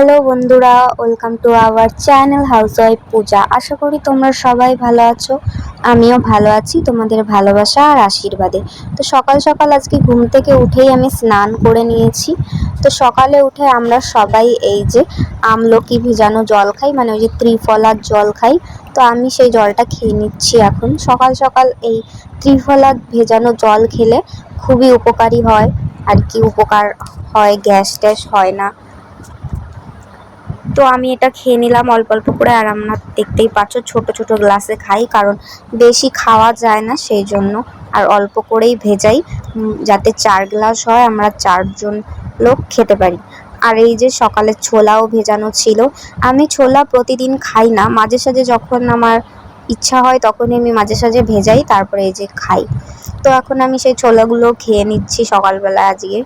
Hello বন্ধুরা, welcome to our channel house wife Puja. আশা করি তোমরা সবাই ভালো আছো, আমিও ভালো আছি, তোমাদের ভালোবাসা আর আশীর্বাদে। তো সকাল সকাল আজকে ঘুম থেকে উঠেই আমি স্নান করে নিয়েছি। তো সকালে উঠে আমরা সবাই এই যে আমলকি ভিজানো জল খাই মানে ওই যে ত্রিফলার জল খাই। তো আমি সেই জলটা খেয়ে নিচ্ছি এখন। সকাল সকাল এই ত্রিফলার ভেজানো জল খেলে খুবই উপকারী হয়। আর কি উপকার হয়, গ্যাস ট্যাস হয় না। তো আমি এটা খেয়ে নিলাম, অল্প অল্প করে। আর আমরা দেখতেই পাচ্ছ, ছোট ছোট গ্লাসে খাই, কারণ বেশি খাওয়া যায় না সেই জন্য। আর অল্প করেই ভেজাই যাতে চার গ্লাস হয়, আমরা চারজন লোক খেতে পারি। আর এই যে সকালে ছোলাও ভেজানো ছিল, আমি ছোলা প্রতিদিন খাই না। মাঝে সাঝে যখন আমার ইচ্ছা হয়, তখনই আমি মাঝে সাঝে ভেজাই, তারপরে এই যে খাই। তো এখন আমি সেই ছোলাগুলো খেয়ে নিচ্ছি সকালবেলা আজকে।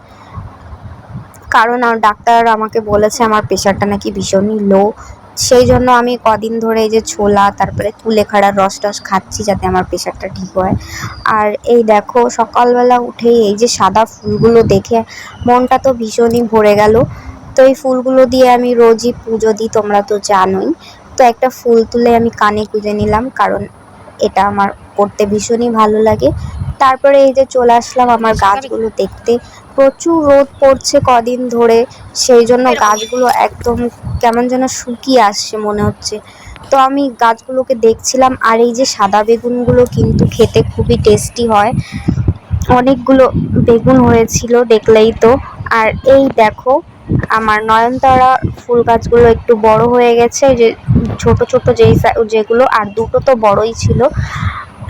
কারণ ডাক্তার আমাকে বলেছে আমার প্রেশারটা নাকি ভীষণই লো সেই জন্য আমি কদিন ধরে এই যে ছোলা তারপরে কুলেখাড়ার রস টস খাচ্ছি যাতে আমার প্রেশারটা ঠিক হয়। আর এই দেখো সকালবেলা উঠেই এই যে সাদা ফুলগুলো দেখে মনটা তো ভীষণই ভরে গেল। তো এই ফুলগুলো দিয়ে আমি রোজই পুজো দিই তোমরা তো জানোই। তো একটা ফুল তুলে আমি কানে গুঁজে নিলাম কারণ এটা আমার করতে ভীষণই ভালো লাগে। তারপরে এই যে চলে আসলাম আমার গাছগুলো দেখতে। প্রচুর রোদ পড়ছে কদিন ধরে, সেই জন্য গাছগুলো একদম কেমন যেন শুকিয়ে আসছে মনে হচ্ছে। তো আমি গাছগুলোকে দেখছিলাম, আর এই যে সাদা বেগুনগুলো কিন্তু খেতে খুবই টেস্টি হয়। অনেকগুলো বেগুন হয়েছিল দেখলেই তো। আর এই দেখো, আমার নয়নতারা ফুল গাছগুলো একটু বড় হয়ে গেছে, যে ছোট ছোট যেই যেগুলো, আর দুটো তো বড়ই ছিল।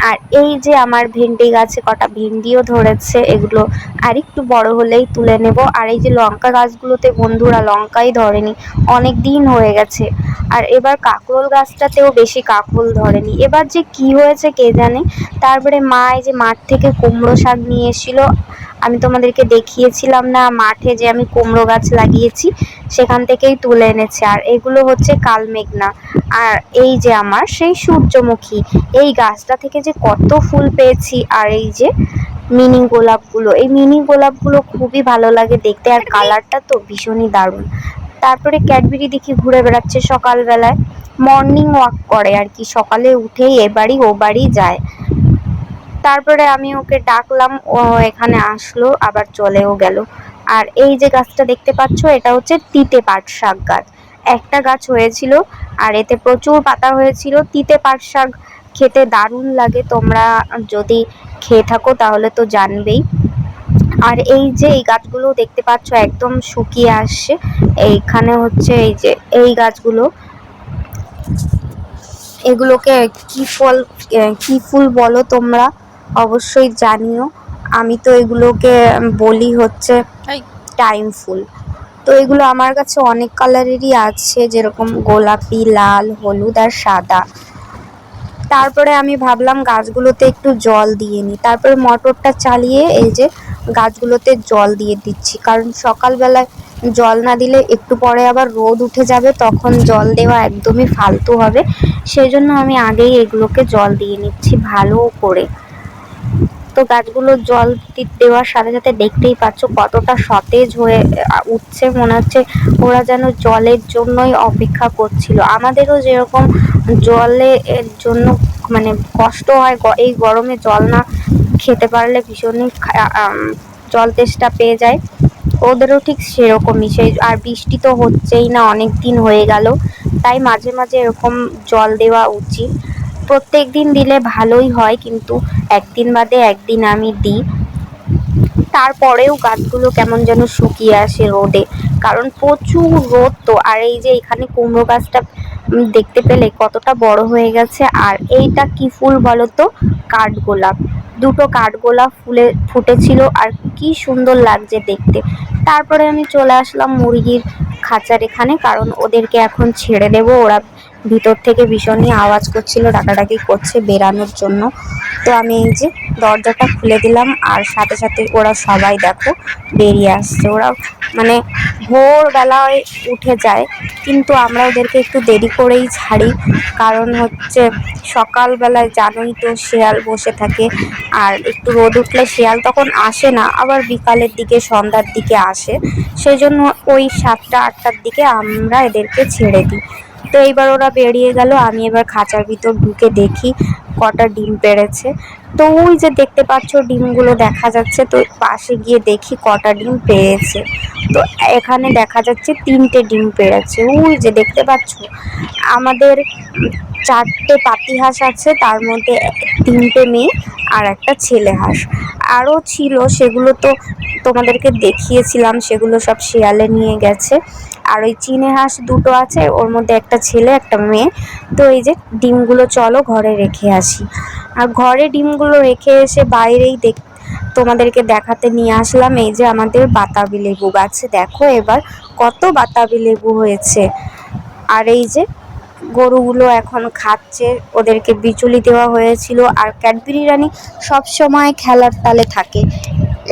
আর এই যে আমার ভেন্ডি গাছে কটা ভেন্ডিও ধরেছে, এগুলো আর একটু বড় হলেই তুলে নেব। আর এই যে লঙ্কা গাছগুলোতে বন্ধুরা লঙ্কাই ধরেনি অনেক দিন হয়ে গেছে। আর এবার কাকরোল গাছটাতেও বেশি কাকরোল ধরেনি। এবার যে কি হয়েছে কে জানে? তারপরে মা এই যে মাঠ থেকে কুমড়ো শাক নিয়ে এসেছিল আমি তোমাদেরকে দেখিয়েছিলাম না, মাঠে যে আমি কুমড়ো গাছ লাগিয়েছি, সেখান থেকেই তুলে এনেছে। আর এগুলো হচ্ছে কালমেঘনা আর এই যে আমার, সেই সূর্যমুখী, এই গাছটা থেকে যে কত ফুল পেয়েছি, আর এই যে মিনি গোলাপগুলো, এই মিনি গোলাপগুলো খুবই ভালো লাগে দেখতে, আর কালারটা তো ভীষণই দারুণ। তারপরে ক্যাডবেরি দেখি ঘুরে বেড়াচ্ছে সকালবেলায়। মর্নিং ওয়াক করে আর কি, সকালে উঠেই এ বাড়ি ও বাড়ি যায়। তারপরে আমি ওকে ডাকলাম, ও এখানে আসলো, আবার চলেও গেল। আর এই যে গাছটা দেখতে পাচ্ছ, এটা হচ্ছে তিতে পাট শাক গাছ। একটা গাছ হয়েছিল, আর এতে প্রচুর পাতা হয়েছিল। তিতে পাট শাক খেতে দারুণ লাগে, তোমরা যদি খেয়ে থাকো তাহলে তো জানবেই। আর এই যে এই গাছগুলো দেখতে পাচ্ছ, একদম শুকিয়ে আসছে। এইখানে হচ্ছে এই যে এই গাছগুলো। এগুলোকে কি ফল কি ফুল বলো তোমরা? অবশ্যই জানিও। আমি তো এগুলোকে বলি হচ্ছে টাইম ফুল তো এগুলো আমার কাছে অনেক কালারেরই আছে যেরকম গোলাপি লাল হলুদ আর সাদা। তারপরে আমি ভাবলাম গাছগুলোতে একটু জল দিয়ে নিই তারপরে মোটরটা চালিয়ে এই যে গাছগুলোতে জল দিয়ে দিচ্ছি। কারণ সকালবেলায় জল না দিলে একটু পরে আবার রোদ উঠে যাবে তখন জল দেওয়া একদমই ফালতু হবে। সেই জন্য আমি আগেই এগুলোকে জল দিয়ে নিচ্ছি ভালো করে। তো গাছগুলো জল দেওয়ার সাথে সাথে দেখতেই পাচ্ছ কতটা সতেজ হয়ে উঠছে। মনে হচ্ছে ওরা যেন জলের জন্যই অপেক্ষা করছিল। আমাদেরও যেরকম জলের জন্য মানে কষ্ট হয় এই গরমে জল না খেতে পারলে ভীষণই জল তেষ্টা পেয়ে যায়। ওদেরও ঠিক সেরকমই। সেই, আর বৃষ্টি তো হচ্ছেই না, অনেক দিন হয়ে গেল। তাই মাঝে মাঝে এরকম জল দেওয়া উচিত। প্রত্যেক দিন দিলে ভালোই হয়, কিন্তু একদিন বাদে একদিন আমি দিই। তারপরেও গাছগুলো কেমন যেন শুকিয়ে আসে রোদে, কারণ প্রচুর রোদ তো। আর এই যে এখানে কুমড়ো গাছটা দেখতে পেলে কতটা বড় হয়ে গেছে। আর এইটা কি ফুল বলো তো কাঠগোলাপ। দুটো কাঠগোলাপ ফুলে, ফুটেছিল আর কি সুন্দর লাগছে দেখতে। তারপরে আমি চলে আসলাম মুরগির খাঁচার এখানে, কারণ ওদেরকে এখন ছেড়ে দেব। ওরা ভিতর থেকে ভীষণই আওয়াজ করছিল, ডাকাডাকি করছে বেরানোর জন্য। তো আমি এই যে দরজাটা খুলে দিলাম, আর সাথে সাথে ওরা সবাই দেখো বেরিয়ে আসছে। ওরা মানে ভোরবেলায় উঠে যায়, কিন্তু আমরা ওদেরকে একটু দেরি করেই ছাড়ি, কারণ হচ্ছে সকালবেলায় জানোই তো শেয়াল বসে থাকে, আর একটু রোদ উঠলে শেয়াল তখন আসে না, আবার বিকালের দিকে, সন্ধ্যার দিকে আসে। সেই জন্য ওই সাতটা, আটটার দিকে আমরা এদেরকে ছেড়ে দিই। তো এইবার ওরা বেরিয়ে গেল, আমি এবার খাঁচার ভিতর ঢুকে দেখি কটা ডিম পেড়েছে। তো ওই যে দেখতে পাচ্ছ ডিমগুলো দেখা যাচ্ছে, তো পাশে গিয়ে দেখি কটা ডিম পেয়েছে তো এখানে দেখা যাচ্ছে তিনটে ডিম পেড়েছে। ওই যে দেখতে পাচ্ছ, আমাদের চারটে পাতি হাঁস আছে, তার মধ্যে তিনটে মেয়ে আর একটা ছেলে হাঁস। আরও ছিল, সেগুলো তো তোমাদেরকে দেখিয়েছিলাম, সেগুলো সব শিয়ালে নিয়ে গেছে। আর ওই চিনে হাঁস দুটো আছে, ওর মধ্যে একটা ছেলে, একটা মেয়ে। তো এই যে ডিমগুলো চলো ঘরে রেখে আসি। আর ঘরে ডিমগুলো রেখে এসে বাইরেই দেখ, তোমাদেরকে দেখাতে নিয়ে আসলাম, এই যে আমাদের বাতাবি লেবু গাছে। দেখো এবার কত বাতাবি লেবু হয়েছে। আর এই যে গরুগুলো এখন খাচ্ছে। ওদেরকে বিচুলি দেওয়া হয়েছিল। আর ক্যাডবেরি রানী সবসময় খেলার তালে থাকে।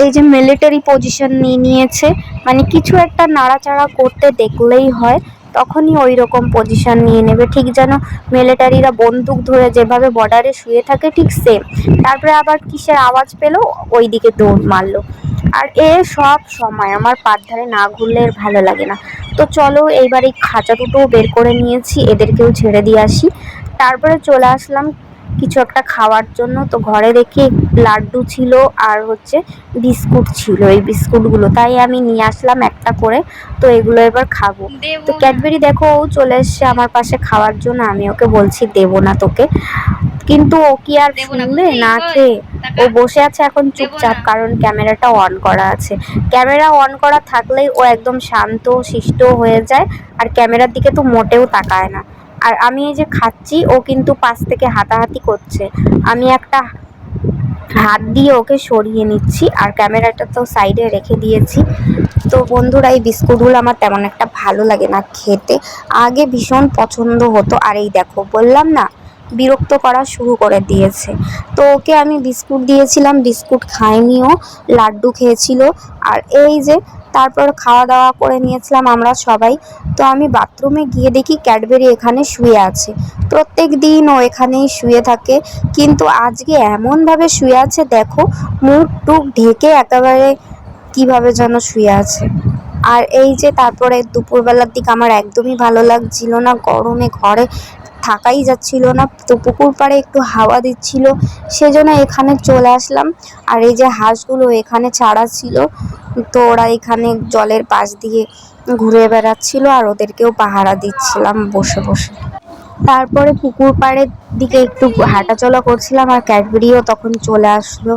এই যে মিলিটারি পজিশন নিয়ে নিয়েছে মানে কিছু একটা নাড়াচাড়া করতে দেখলেই হয়, তখনই ওই রকম পজিশন নিয়ে নেবে। ঠিক যেন মিলিটারিরা বন্দুক ধরে যেভাবে বর্ডারে শুয়ে থাকে, ঠিক সেম তারপরে আবার কিসের আওয়াজ পেল? ওই দিকে দৌড় মারলো। আর এ সব সময় আমার পাট ধারে না ঘুরলে ভালো লাগে না। তো চলো এইবার এই খাঁচা দুটোও বের করে নিয়েছি এদেরকেও ছেড়ে দিয়ে আসি। তারপরে চলে আসলাম কিছু একটা খাওয়ার জন্য। তো ঘরে দেখি লাড্ডু ছিল আর হচ্ছে বিস্কুট ছিল এই বিস্কুটগুলো। তাই আমি নিয়ে আসলাম একটা করে। তো এগুলো এবার খাব। তো ক্যাডবেরি দেখো ও চলে এসছে আমার পাশে খাওয়ার জন্য। আমি ওকে বলছি দেবো না তোকে। কিন্তু ও কি আর শুনবে? না খেয়ে ও বসে আছে এখন চুপচাপ কারণ ক্যামেরাটা অন করা আছে। ক্যামেরা অন করা থাকলেই ও একদম শান্ত শিষ্ট হয়ে যায় আর ক্যামেরার দিকে তো মোটেও তাকায় না। আর আমি এই যে খাচ্ছি ও কিন্তু পাশ থেকে হাতাহাতি করছে। আমি একটা হাত দিয়ে ওকে সরিয়ে নিচ্ছি আর ক্যামেরাটা তো সাইডে রেখে দিয়েছি। তো বন্ধুরা এই বিস্কুটগুলো আমার তেমন একটা ভালো লাগে না খেতে। আগে ভীষণ পছন্দ হতো আর এই দেখো বললাম না বিরক্ত করা শুরু করে দিয়েছে। তো ওকে আমি বিস্কুট দিয়েছিলাম, বিস্কুট খায়নিও লাড্ডু খেয়েছিল। আর এই যে, তারপর খাওয়া দাওয়া করে নিয়েছিলাম আমরা সবাই। তো আমি বাথরুমে গিয়ে দেখি ক্যাডবেরি এখানে শুয়ে আছে। প্রত্যেক দিন ও এখানেই শুয়ে থাকে। কিন্তু আজকে এমনভাবে শুয়ে আছে, দেখো মুখ টুক ঢেকে একেবারে কীভাবে যেন শুয়ে আছে। আর এই যে, তারপরে দুপুরবেলার দিকে আমার একদমই ভালো লাগছিল না। গরমে ঘরে থাকাই যাচ্ছিল না। তো পুকুর পাড়ে একটু হাওয়া দিচ্ছিল, সেজন্য এখানে চলে আসলাম। আর এই যে হাঁসগুলো এখানে ছাড়া ছিল তো ওরা এখানে জলের পাশ দিয়ে ঘুরে বেড়াচ্ছিল আর ওদেরকেও পাহারা দিচ্ছিলাম বসে বসে। তারপরে পুকুর পাড়ের দিকে একটু হাঁটাচলা করছিলাম আর ক্যাডবেরিও তখন চলে আসলো।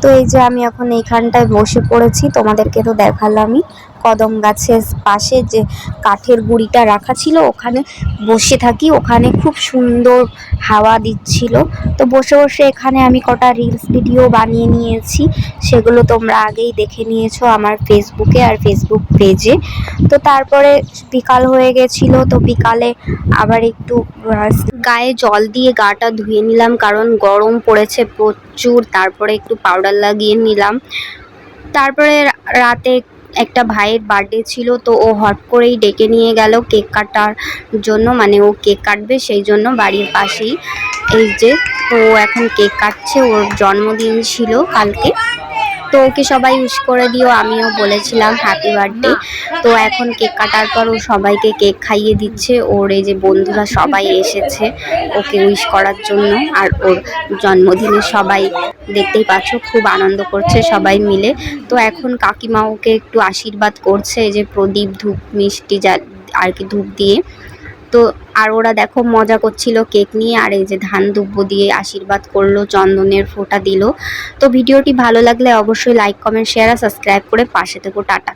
তো এই যে আমি এখন এইখানটায় বসে পড়েছি, তোমাদেরকে তো দেখালামই। কদম গাছের পাশে যে কাঠের গুঁড়িটা রাখা ছিল, ওখানে বসে থাকি। ওখানে খুব সুন্দর হাওয়া দিচ্ছিল। তো বসে বসে এখানে আমি কটা রিলস ভিডিও বানিয়ে নিয়েছি। সেগুলো তোমরা আগেই দেখে নিয়েছো আমার ফেসবুকে আর ফেসবুক পেজে তো তারপরে বিকাল হয়ে গেছিল, তো বিকালে আবার একটু গায়ে জল দিয়ে গাটা ধুয়ে নিলাম, কারণ গরম পড়েছে প্রচুর। তারপরে একটু পাউডার লাগিয়ে নিলাম। তারপরে রাতে একটা ভাইয়ের বার্থডে ছিল, তো ও হট করেই ডেকে নিয়ে গেল কেক কাটার জন্য মানে ও কেক কাটবে সেই জন্য বাড়ির পাশেই। এই যে, ও এখন কেক কাটছে, ওর জন্মদিন ছিল কালকে। তো ওকে সবাই উইশ করে দিও, আমিও বলেছিলাম হ্যাপি বার্থডে তো এখন কেক কাটার পর ও সবাইকে কেক খাইয়ে দিচ্ছে, ওর এই যে বন্ধুরা সবাই এসেছে ওকে উইশ করার জন্য, আর ওর জন্মদিনে সবাই দেখতেই পাচ্ছ খুব আনন্দ করছে সবাই মিলে। তো এখন কাকিমা ওকে একটু আশীর্বাদ করছে, এই যে প্রদীপ, ধূপ, মিষ্টি যা আর কি ধূপ দিয়ে। তো আর ওরা দেখো মজা করছিল কেক নিয়ে, আর এই যে ধান দুব্ব দিয়ে আশীর্বাদ করল, চন্দনের ফোঁটা দিল। তো ভিডিওটি ভালো লাগলে অবশ্যই লাইক কমেন্ট শেয়ার আর সাবস্ক্রাইব করে পাশে থেকো, টাটা।